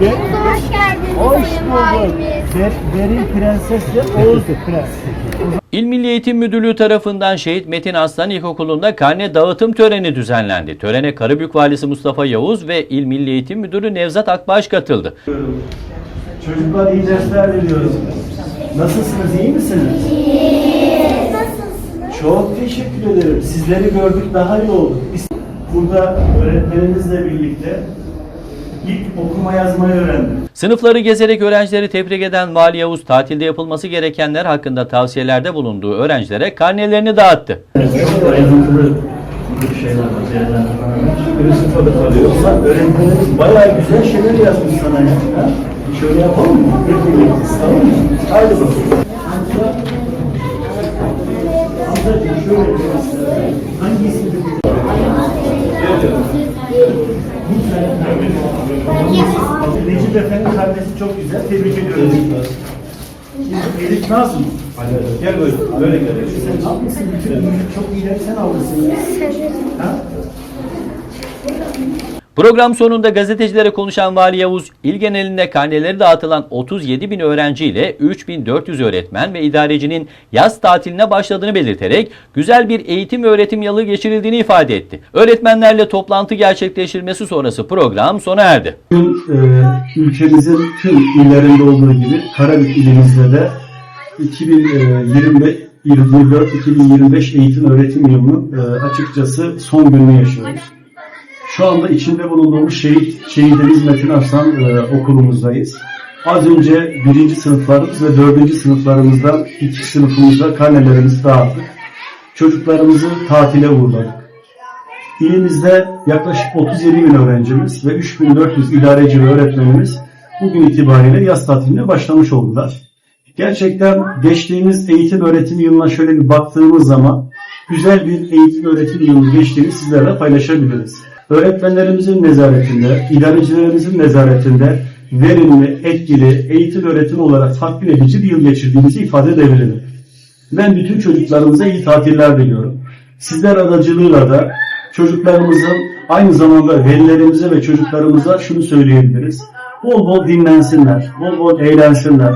Hoş geldiniz Hoş Sayın bulduk. Valimiz. Ber, Berin Prensesle Oğuz Prens. İl Milli Eğitim Müdürlüğü tarafından Şehit Metin Aslan İlkokulu'nda karne dağıtım töreni düzenlendi. Törene Karabük Valisi Mustafa Yavuz ve İl Milli Eğitim Müdürü Nevzat Akbaş katıldı. Çocuklar iyi dersler diliyorum. Nasılsınız, iyi misiniz? Nasılsınız? Çok teşekkür ederim. Sizleri gördük, daha iyi olduk. Biz burada öğretmenimizle birlikte ilk okuma yazmayı öğrendik. Sınıfları gezerek öğrencileri tebrik eden Vali Yavuz tatilde yapılması gerekenler hakkında tavsiyelerde bulunduğu öğrencilere karnelerini dağıttı. Ayrıntılı bir şeyler var. Kalıyor. Bayağı güzel şeyler yazmış sana ya. Şöyle yapalım mı? Hep birlikte. Tamam mı? Haydi bakalım. Hamzacığım şöyle yapalım. Hangi isimde bu? Necip Efendi kardeşi çok güzel. Tebrik ediyorum. Şimdi Elif Naz mı? Gel böyle. Böyle gel. Sen almışsın. Bütün çok iyileri sen almışsın. Ha? Program sonunda gazetecilere konuşan Vali Yavuz, il genelinde karneleri dağıtılan 37 bin öğrenci ile 3400 öğretmen ve idarecinin yaz tatiline başladığını belirterek güzel bir eğitim ve öğretim yılı geçirildiğini ifade etti. Öğretmenlerle toplantı gerçekleştirilmesi sonrası program sona erdi. Bugün e, ülkemizin tüm illerinde olduğu gibi Karabük ilimizde de 2024-2025 eğitim öğretim yılının e, açıkçası son gününü yaşıyoruz. Şu anda içinde bulunduğumuz şehit, şehidimiz Metin Arslan e, okulumuzdayız. Az önce birinci sınıflarımız ve dördüncü sınıflarımızdan iki sınıfımızda karnelerimizi dağıttık. Çocuklarımızı tatile uğurladık. İlimizde yaklaşık 37 bin öğrencimiz ve 3400 idareci ve öğretmenimiz bugün itibariyle yaz tatiline başlamış oldular. Gerçekten geçtiğimiz eğitim öğretim yılına şöyle bir baktığımız zaman güzel bir eğitim öğretim yılı geçtiğini sizlerle paylaşabiliriz. Öğretmenlerimizin nezaretinde, idarecilerimizin nezaretinde verimli, etkili, eğitim öğretim olarak tatmin edici bir yıl geçirdiğimizi ifade edebilirim. Ben bütün çocuklarımıza iyi tatiller diliyorum. Sizler aracılığıyla da çocuklarımızın aynı zamanda velilerimize ve çocuklarımıza şunu söyleyebiliriz. Bol bol dinlensinler, bol bol eğlensinler.